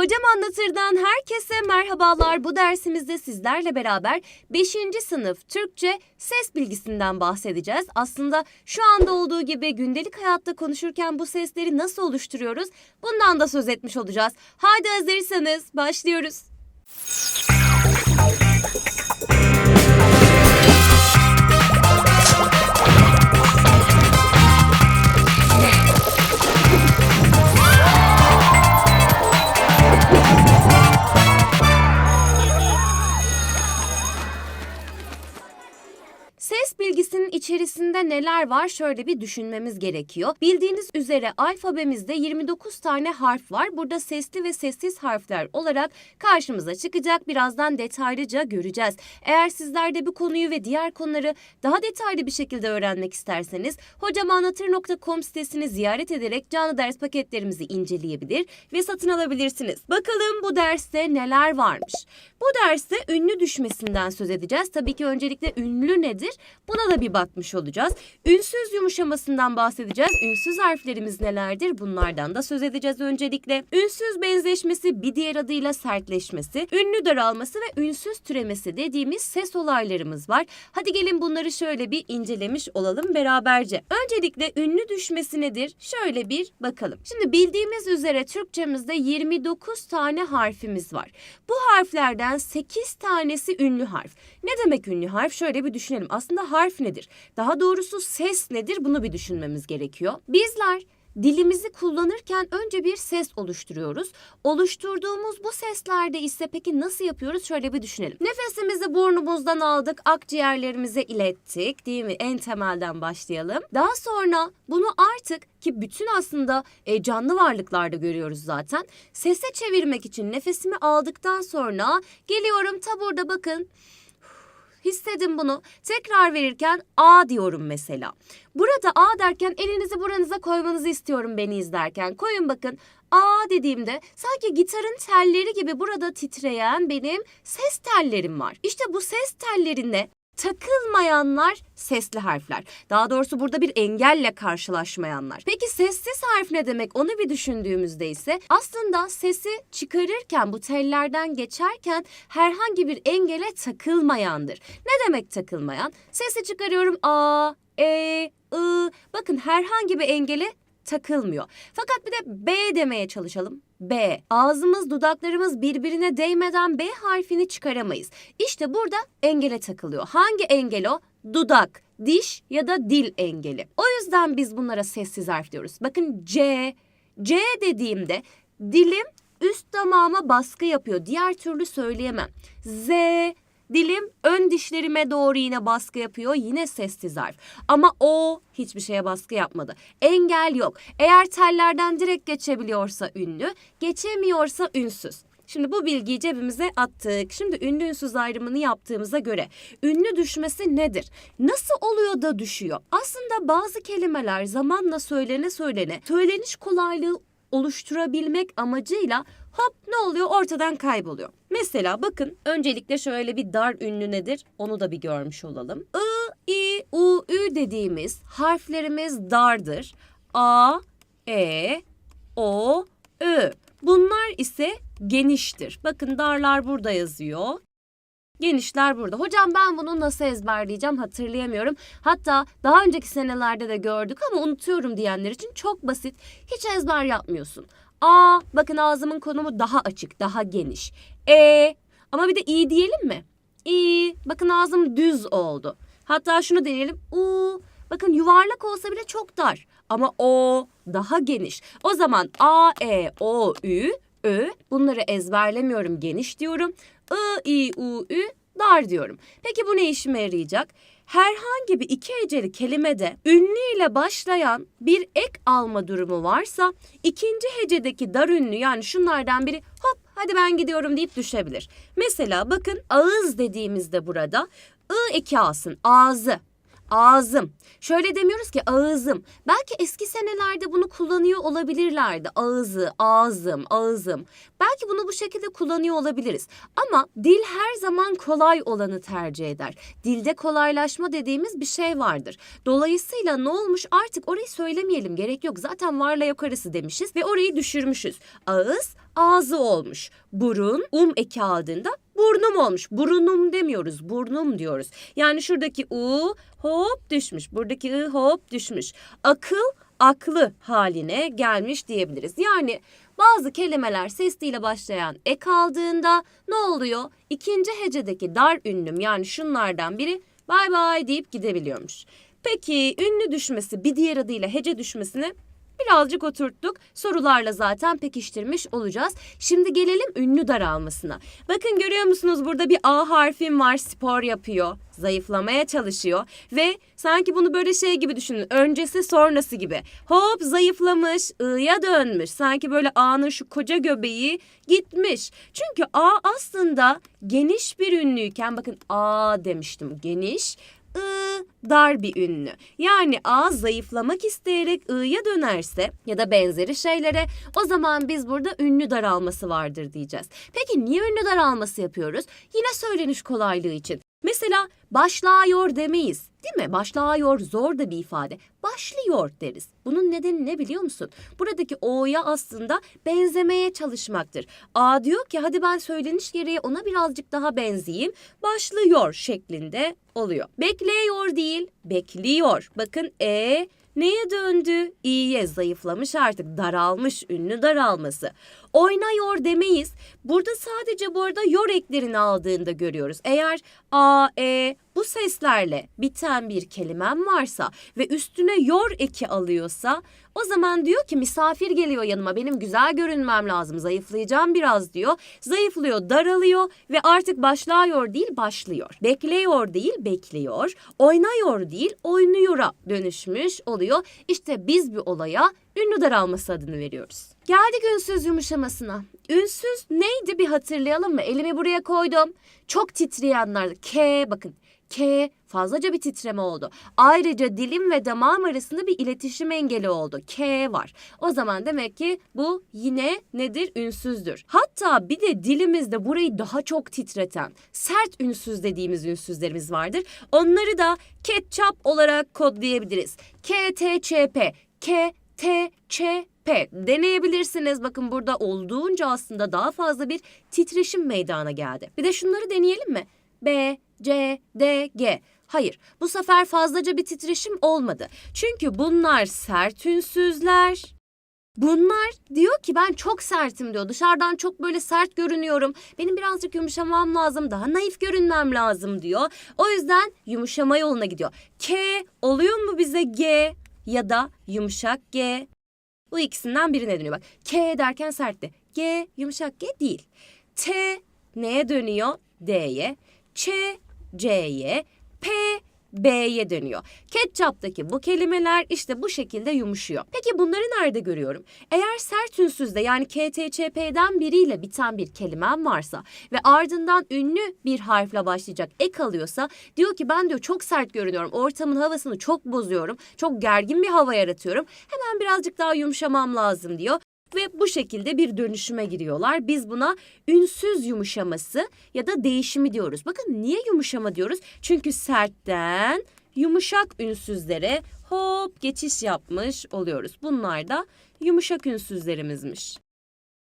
Hocam Anlatır'dan herkese merhabalar. Bu dersimizde sizlerle beraber 5. sınıf Türkçe ses bilgisinden bahsedeceğiz. Aslında şu anda olduğu gibi gündelik hayatta konuşurken bu sesleri nasıl oluşturuyoruz? Bundan da söz etmiş olacağız. Haydi hazırsanız başlıyoruz. İçerisinde neler var şöyle bir düşünmemiz gerekiyor. Bildiğiniz üzere alfabemizde 29 tane harf var. Burada sesli ve sessiz harfler olarak karşımıza çıkacak. Birazdan detaylıca göreceğiz. Eğer sizler de bu konuyu ve diğer konuları daha detaylı bir şekilde öğrenmek isterseniz hocamanlatır.com sitesini ziyaret ederek canlı ders paketlerimizi inceleyebilir ve satın alabilirsiniz. Bakalım bu derste neler varmış? Bu derste ünlü düşmesinden söz edeceğiz. Tabii ki öncelikle ünlü nedir? Buna da bir bakmış olacağız. Ünsüz yumuşamasından bahsedeceğiz. Ünsüz harflerimiz nelerdir? Bunlardan da söz edeceğiz öncelikle. Ünsüz benzeşmesi bir diğer adıyla sertleşmesi, ünlü daralması ve ünsüz türemesi dediğimiz ses olaylarımız var. Hadi gelin bunları şöyle bir incelemiş olalım beraberce. Öncelikle ünlü düşmesi nedir? Şöyle bir bakalım. Şimdi bildiğimiz üzere Türkçemizde 29 tane harfimiz var. Bu harflerden 8 tanesi ünlü harf. Ne demek ünlü harf? Şöyle bir düşünelim. Aslında harf nedir? Daha doğrusu ses nedir? Bunu bir düşünmemiz gerekiyor. Bizler dilimizi kullanırken önce bir ses oluşturuyoruz. Oluşturduğumuz bu seslerde ise peki nasıl yapıyoruz? Şöyle bir düşünelim. Nefesimizi burnumuzdan aldık, akciğerlerimize ilettik değil mi? En temelden başlayalım. Daha sonra bunu artık ki bütün aslında e, canlı varlıklarda görüyoruz zaten. Sese çevirmek için nefesimi aldıktan sonra geliyorum ta burada bakın. Hissedin bunu. Tekrar verirken A diyorum mesela. Burada A derken elinizi buranıza koymanızı istiyorum beni izlerken. Koyun bakın. A dediğimde sanki gitarın telleri gibi burada titreyen benim ses tellerim var. İşte bu ses tellerinde takılmayanlar sesli harfler. Daha doğrusu burada bir engelle karşılaşmayanlar. Peki sessiz harf ne demek onu bir düşündüğümüzde ise aslında sesi çıkarırken bu tellerden geçerken herhangi bir engele takılmayandır. Ne demek takılmayan? Sesi çıkarıyorum A, E, I. Bakın herhangi bir engele takılmıyor. Fakat bir de B demeye çalışalım. B. Ağzımız, dudaklarımız birbirine değmeden B harfini çıkaramayız. İşte burada engele takılıyor. Hangi engel o? Dudak, diş ya da dil engeli. O yüzden biz bunlara sessiz harf diyoruz. Bakın C. C dediğimde dilim üst damağıma baskı yapıyor. Diğer türlü söyleyemem. Z. Dilim ön dişlerime doğru yine baskı yapıyor. Yine sessiz harf. Ama o hiçbir şeye baskı yapmadı. Engel yok. Eğer tellerden direkt geçebiliyorsa ünlü, geçemiyorsa ünsüz. Şimdi bu bilgiyi cebimize attık. Şimdi ünlü ünsüz ayrımını yaptığımıza göre ünlü düşmesi nedir? Nasıl oluyor da düşüyor? Aslında bazı kelimeler zamanla söylene söylene söyleniş kolaylığı oluşturabilmek amacıyla hop ne oluyor ortadan kayboluyor. Mesela bakın öncelikle şöyle bir dar ünlü nedir onu da bir görmüş olalım. I, I, U, Ü dediğimiz harflerimiz dardır. A, E, O, Ö. Bunlar ise geniştir. Bakın darlar burada yazıyor. Genişler burada. Hocam ben bunu nasıl ezberleyeceğim hatırlayamıyorum. Hatta daha önceki senelerde de gördük ama unutuyorum diyenler için çok basit. Hiç ezber yapmıyorsun. A, bakın ağzımın konumu daha açık, daha geniş. E, ama bir de i diyelim mi? İ, bakın ağzım düz oldu. Hatta şunu deneyelim. U, bakın yuvarlak olsa bile çok dar. Ama o daha geniş. O zaman A, E, O, Ü, Ö bunları ezberlemiyorum geniş diyorum. I, I, U, Ü dar diyorum. Peki bu ne işime yarayacak? Herhangi bir iki heceli kelimede ünlü ile başlayan bir ek alma durumu varsa ikinci hecedeki dar ünlü yani şunlardan biri hop hadi ben gidiyorum deyip düşebilir. Mesela bakın ağız dediğimizde burada ı eki alsın ağzı. Ağzım. Şöyle demiyoruz ki ağızım. Belki eski senelerde bunu kullanıyor olabilirlerdi. Ağzı, ağzım, ağzım. Belki bunu bu şekilde kullanıyor olabiliriz. Ama dil her zaman kolay olanı tercih eder. Dilde kolaylaşma dediğimiz bir şey vardır. Dolayısıyla ne olmuş artık orayı söylemeyelim gerek yok. Zaten varla yok arası demişiz ve orayı düşürmüşüz. Ağız ağzı olmuş. Burun um eki aldığında burnum olmuş. Burunum demiyoruz, burnum diyoruz. Yani şuradaki u hop düşmüş. Buradaki i hop düşmüş. Akıl aklı haline gelmiş diyebiliriz. Yani bazı kelimeler sesliyle başlayan ek aldığında ne oluyor? İkinci hecedeki dar ünlüm yani şunlardan biri bay bay deyip gidebiliyormuş. Peki ünlü düşmesi bir diğer adıyla hece düşmesini birazcık oturttuk. Sorularla zaten pekiştirmiş olacağız. Şimdi gelelim ünlü daralmasına. Bakın görüyor musunuz burada bir A harfim var spor yapıyor. Zayıflamaya çalışıyor ve sanki bunu böyle şey gibi düşünün. Öncesi sonrası gibi. Hop zayıflamış, I'ya dönmüş. Sanki böyle A'nın şu koca göbeği gitmiş. Çünkü A aslında geniş bir ünlüyken bakın A demiştim geniş. I dar bir ünlü. Yani A zayıflamak isteyerek I'ya dönerse ya da benzeri şeylere o zaman biz burada ünlü daralması vardır diyeceğiz. Peki niye ünlü daralması yapıyoruz? Yine söyleniş kolaylığı için. Mesela başlıyor demeyiz. Değil mi? Başlıyor zor da bir ifade. Başlıyor deriz. Bunun nedeni ne biliyor musun? Buradaki o'ya aslında benzemeye çalışmaktır. A diyor ki hadi ben söyleniş gereği ona birazcık daha benzeyeyim. Başlıyor şeklinde oluyor. Bekliyor değil, bekliyor. Bakın e neye döndü? İyiye zayıflamış artık daralmış ünlü daralması. Oynuyor demeyiz. Burada sadece bu arada yor eklerini aldığında görüyoruz. Eğer a, e bu seslerle biten bir kelimem varsa ve üstüne yor eki alıyorsa o zaman diyor ki misafir geliyor yanıma benim güzel görünmem lazım zayıflayacağım biraz diyor. Zayıflıyor daralıyor ve artık başlıyor değil başlıyor. Bekliyor değil bekliyor. Oynuyor değil oynuyora dönüşmüş oluyor. İşte biz bir olaya ünlü daralması adını veriyoruz. Geldik ünsüz yumuşamasına. Ünsüz neydi bir hatırlayalım mı? Elimi buraya koydum. Çok titreyenler. K bakın. K fazlaca bir titreme oldu. Ayrıca dilim ve damağım arasında bir iletişim engeli oldu. K var. O zaman demek ki bu yine nedir? Ünsüzdür. Hatta bir de dilimizde burayı daha çok titreten sert ünsüz dediğimiz ünsüzlerimiz vardır. Onları da ketçap olarak kodlayabiliriz. K, T, Ç, P. K, T, Ç, P deneyebilirsiniz. Bakın burada olduğunca aslında daha fazla bir titreşim meydana geldi. Bir de şunları deneyelim mi? B, C, D, G. Hayır, bu sefer fazlaca bir titreşim olmadı. Çünkü bunlar sert ünsüzler. Bunlar diyor ki ben çok sertim diyor. Dışarıdan çok böyle sert görünüyorum. Benim birazcık yumuşamam lazım. Daha naif görünmem lazım diyor. O yüzden yumuşama yoluna gidiyor. K oluyor mu bize G ya da yumuşak G? Bu ikisinden birine dönüyor. Bak K derken sertti. G yumuşak G değil. T neye dönüyor? D'ye. Ç C'ye. P B'ye dönüyor. Ketçaptaki bu kelimeler işte bu şekilde yumuşuyor. Peki bunları nerede görüyorum? Eğer sert ünsüzde yani KTÇP'den biriyle biten bir kelimem varsa ve ardından ünlü bir harfle başlayacak ek alıyorsa diyor ki ben diyor çok sert görünüyorum. Ortamın havasını çok bozuyorum. Çok gergin bir hava yaratıyorum. Hemen birazcık daha yumuşamam lazım diyor ve bu şekilde bir dönüşüme giriyorlar. Biz buna ünsüz yumuşaması ya da değişimi diyoruz. Bakın niye yumuşama diyoruz? Çünkü sertten yumuşak ünsüzlere hop geçiş yapmış oluyoruz. Bunlar da yumuşak ünsüzlerimizmiş.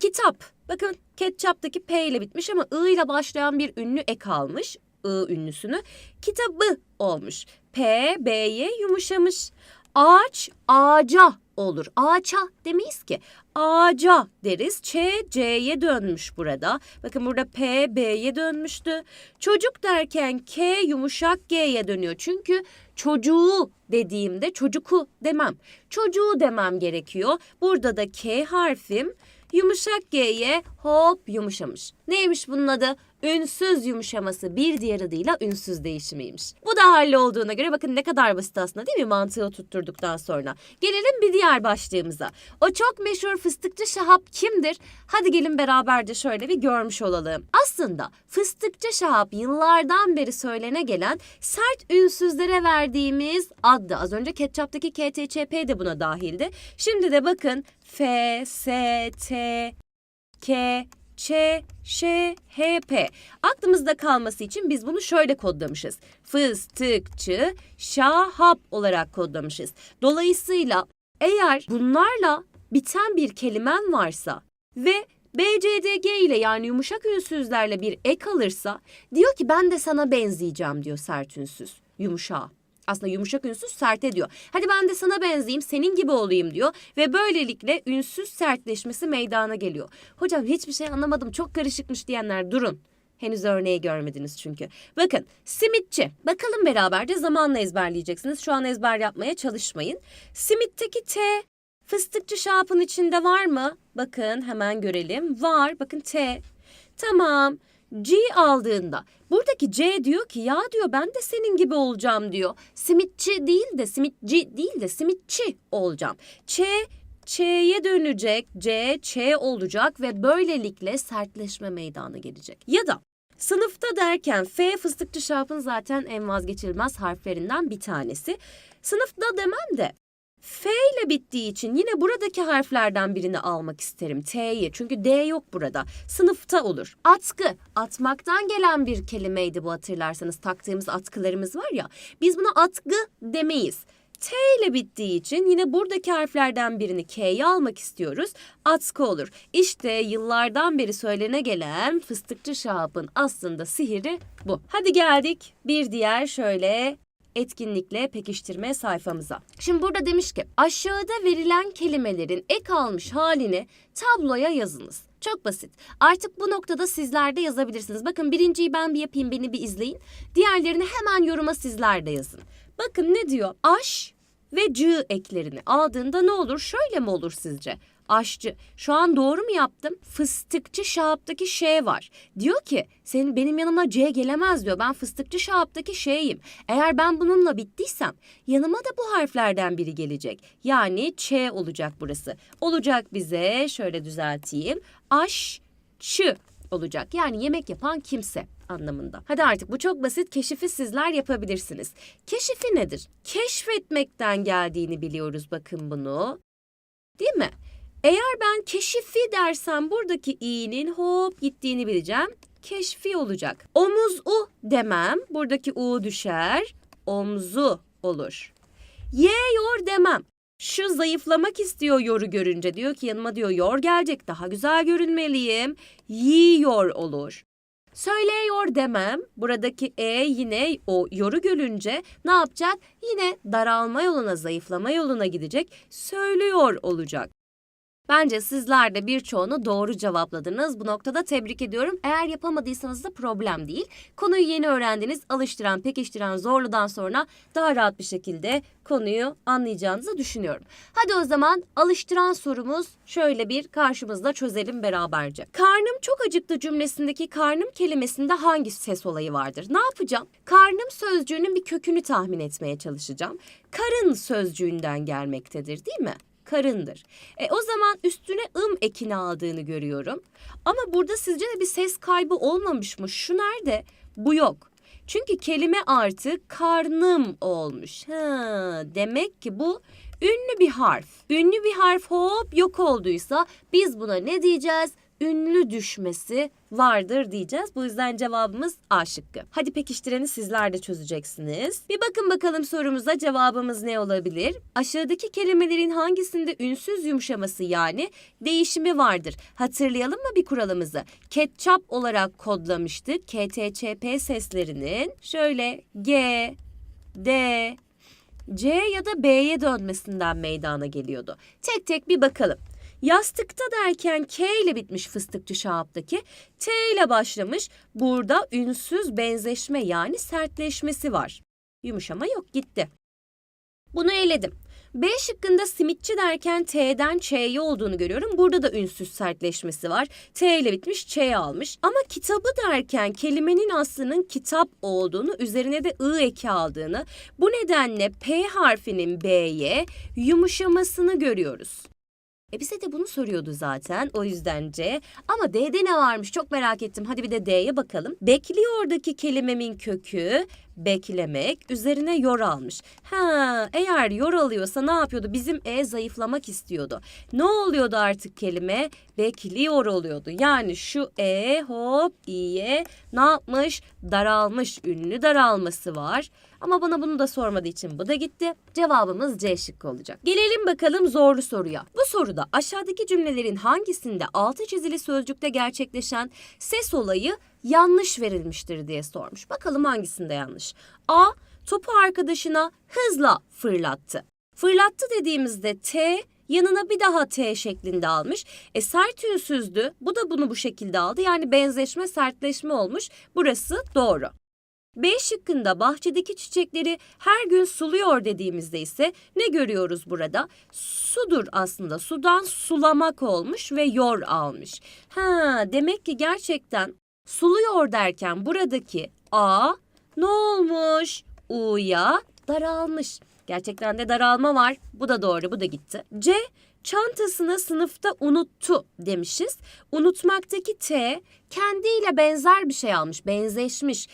Kitap. Bakın ketçaptaki P ile bitmiş ama I ile başlayan bir ünlü ek almış. I ünlüsünü. Kitabı olmuş. P, B'ye yumuşamış. Ağaç, ağaca olur. Ağaça demeyiz ki. Ağaca deriz. Ç, C'ye dönmüş burada. Bakın burada P, B'ye dönmüştü. Çocuk derken K yumuşak G'ye dönüyor. Çünkü çocuğu dediğimde çocuku demem. Çocuğu demem gerekiyor. Burada da K harfim yumuşak G'ye hop yumuşamış. Neymiş bunun adı? Ünsüz yumuşaması bir diğer adıyla ünsüz değişimiymiş. Bu da hallolduğuna göre bakın ne kadar basit aslında değil mi mantığı oturtturduktan sonra. Gelelim bir diğer başlığımıza. O çok meşhur fıstıkçı Şahap kimdir? Hadi gelin beraberce şöyle bir görmüş olalım. Aslında fıstıkçı Şahap yıllardan beri söylene gelen sert ünsüzlere verdiğimiz addı. Az önce ketçaptaki KTÇP de buna dahildi. Şimdi de bakın F, S, T, K, Ç, Ş, H, P. Aklımızda kalması için biz bunu şöyle kodlamışız. Fıstıkçı, şahap olarak kodlamışız. Dolayısıyla eğer bunlarla biten bir kelimen varsa ve BCDG ile yani yumuşak ünsüzlerle bir ek alırsa diyor ki ben de sana benzeyeceğim diyor sert ünsüz, yumuşağa. Aslında yumuşak ünsüz serte diyor. Hadi ben de sana benzeyeyim, senin gibi olayım diyor. Ve böylelikle ünsüz sertleşmesi meydana geliyor. Hocam hiçbir şey anlamadım, çok karışıkmış diyenler durun. Henüz örneği görmediniz çünkü. Bakın simitçi. Bakalım beraberce zamanla ezberleyeceksiniz. Şu an ezber yapmaya çalışmayın. Simitteki T fıstıkçı şapın içinde var mı? Bakın hemen görelim. Var. Bakın T. Tamam. G aldığında buradaki C diyor ki ya diyor ben de senin gibi olacağım diyor. Simitçi değil de simitçi değil de simitçi olacağım. Ç Ç'ye dönecek, C, Ç olacak ve böylelikle sertleşme meydana gelecek. Ya da sınıfta derken F fıstıkçı şarpın zaten en vazgeçilmez harflerinden bir tanesi. Sınıfta demem de F ile bittiği için yine buradaki harflerden birini almak isterim. T'yi. Çünkü D yok burada. Sınıfta olur. Atkı. Atmaktan gelen bir kelimeydi bu hatırlarsanız. Taktığımız atkılarımız var ya. Biz buna atkı demeyiz. T ile bittiği için yine buradaki harflerden birini K'ye almak istiyoruz. Atkı olur. İşte yıllardan beri söylene gelen fıstıkçı şahapın aslında sihiri bu. Hadi geldik bir diğer şöyle etkinlikle pekiştirme sayfamıza. Şimdi burada demiş ki aşağıda verilen kelimelerin ek almış halini tabloya yazınız. Çok basit. Artık bu noktada sizler de yazabilirsiniz. Bakın birinciyi ben bir yapayım, beni bir izleyin. Diğerlerini hemen yoruma sizler de yazın. Bakın ne diyor? Aş ve cı eklerini aldığında ne olur? Şöyle mi olur sizce? Aşçı. Şu an doğru mu yaptım? Fıstıkçı şahaptaki şey var. Diyor ki senin benim yanıma C gelemez diyor. Ben fıstıkçı şahaptaki şeyim. Eğer ben bununla bittiysem yanıma da bu harflerden biri gelecek. Yani Ç olacak burası. Olacak bize şöyle düzelteyim. Aşçı olacak. Yani yemek yapan kimse anlamında. Hadi artık bu çok basit. Keşifi sizler yapabilirsiniz. Keşifi nedir? Keşfetmekten geldiğini biliyoruz bakın bunu. Değil mi? Eğer ben keşifi dersem buradaki i'nin hop gittiğini bileceğim. Keşfi olacak. Omuz u demem. Buradaki u düşer. Omzu olur. Yiyor demem. Şu zayıflamak istiyor yoru görünce. Diyor ki yanıma diyor yor gelecek. Daha güzel görünmeliyim. Yiyor olur. Söylüyor demem. Buradaki e yine o yoru görünce ne yapacak? Yine daralma yoluna, zayıflama yoluna gidecek. Söylüyor olacak. Bence sizler de birçoğunu doğru cevapladınız. Bu noktada tebrik ediyorum. Eğer yapamadıysanız da problem değil. Konuyu yeni öğrendiniz. Alıştıran, pekiştiren, zorludan sonra daha rahat bir şekilde konuyu anlayacağınızı düşünüyorum. Hadi o zaman alıştıran sorumuz şöyle bir karşımızda çözelim beraberce. Karnım çok acıktı cümlesindeki karnım kelimesinde hangi ses olayı vardır? Ne yapacağım? Karnım sözcüğünün bir kökünü tahmin etmeye çalışacağım. Karın sözcüğünden gelmektedir değil mi? Karındır. E, o zaman üstüne ım ekini aldığını görüyorum. Ama burada sizce de bir ses kaybı olmamış mı? Şu nerede? Bu yok. Çünkü kelime artık karnım olmuş. Ha, demek ki bu ünlü bir harf. Ünlü bir harf hop yok olduysa biz buna ne diyeceğiz? Ünlü düşmesi vardır diyeceğiz. Bu yüzden cevabımız A şıkkı. Hadi pekiştireni sizler de çözeceksiniz. Bir bakın bakalım sorumuza cevabımız ne olabilir? Aşağıdaki kelimelerin hangisinde ünsüz yumuşaması yani değişimi vardır? Hatırlayalım mı bir kuralımızı? Ketçap olarak kodlamıştık. KTÇP seslerinin şöyle G, D, C ya da B'ye dönmesinden meydana geliyordu. Tek tek bir bakalım. Yastıkta derken K ile bitmiş fıstıkçı şahaptaki. T ile başlamış. Burada ünsüz benzeşme yani sertleşmesi var. Yumuşama yok gitti. Bunu eledim. B şıkkında simitçi derken T'den Ç'ye olduğunu görüyorum. Burada da ünsüz sertleşmesi var. T ile bitmiş Ç'ye almış. Ama kitabı derken kelimenin aslının kitap olduğunu, üzerine de I eki aldığını, bu nedenle P harfinin B'ye yumuşamasını görüyoruz. E bize de bunu soruyordu zaten. O yüzden C. Ama D'de ne varmış çok merak ettim. Hadi bir de D'ye bakalım. Bekliyordaki kelimemin kökü beklemek üzerine yor almış. Ha, eğer yor alıyorsa ne yapıyordu? Bizim E zayıflamak istiyordu. Ne oluyordu artık kelime? Bekliyor oluyordu. Yani şu E hop İ'ye ne yapmış? Daralmış. Ünlü daralması var. Ama bana bunu da sormadığı için bu da gitti. Cevabımız C şıkkı olacak. Gelelim bakalım zorlu soruya. Bu soruda aşağıdaki cümlelerin hangisinde altı çizili sözcükte gerçekleşen ses olayı yanlış verilmiştir diye sormuş. Bakalım hangisinde yanlış. A. Topu arkadaşına hızla fırlattı. Fırlattı dediğimizde T yanına bir daha T şeklinde almış. E sert ünsüzdü. Bu da bunu bu şekilde aldı. Yani benzeşme sertleşme olmuş. Burası doğru. B şıkkında bahçedeki çiçekleri her gün suluyor dediğimizde ise ne görüyoruz burada? Sudur aslında. Sudan sulamak olmuş ve yor almış. Ha, demek ki gerçekten suluyor derken buradaki A ne olmuş? U'ya daralmış. Gerçekten de daralma var. Bu da doğru, bu da gitti. C çantasını sınıfta unuttu demişiz. Unutmaktaki T kendiyle benzer bir şey almış, benzeşmiş.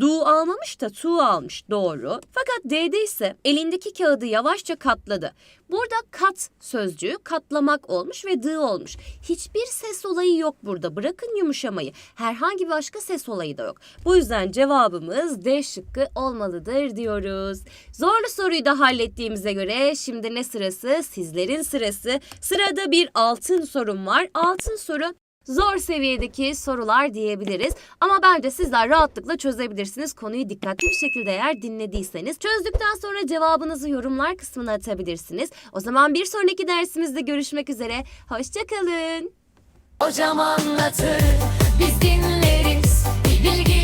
Du almamış da tu almış doğru. Fakat D'de ise elindeki kağıdı yavaşça katladı. Burada kat sözcüğü katlamak olmuş ve dı olmuş. Hiçbir ses olayı yok burada. Bırakın yumuşamayı. Herhangi başka ses olayı da yok. Bu yüzden cevabımız D şıkkı olmalıdır diyoruz. Zorlu soruyu da hallettiğimize göre şimdi ne sırası? Sizlerin sırası. Sırada bir altın sorum var. Altın soru zor seviyedeki sorular diyebiliriz. Ama bence sizler rahatlıkla çözebilirsiniz. Konuyu dikkatli bir şekilde eğer dinlediyseniz. Çözdükten sonra cevabınızı yorumlar kısmına atabilirsiniz. O zaman bir sonraki dersimizde görüşmek üzere. Hoşçakalın. Hocam anlatır, biz dinleriz. Bilgi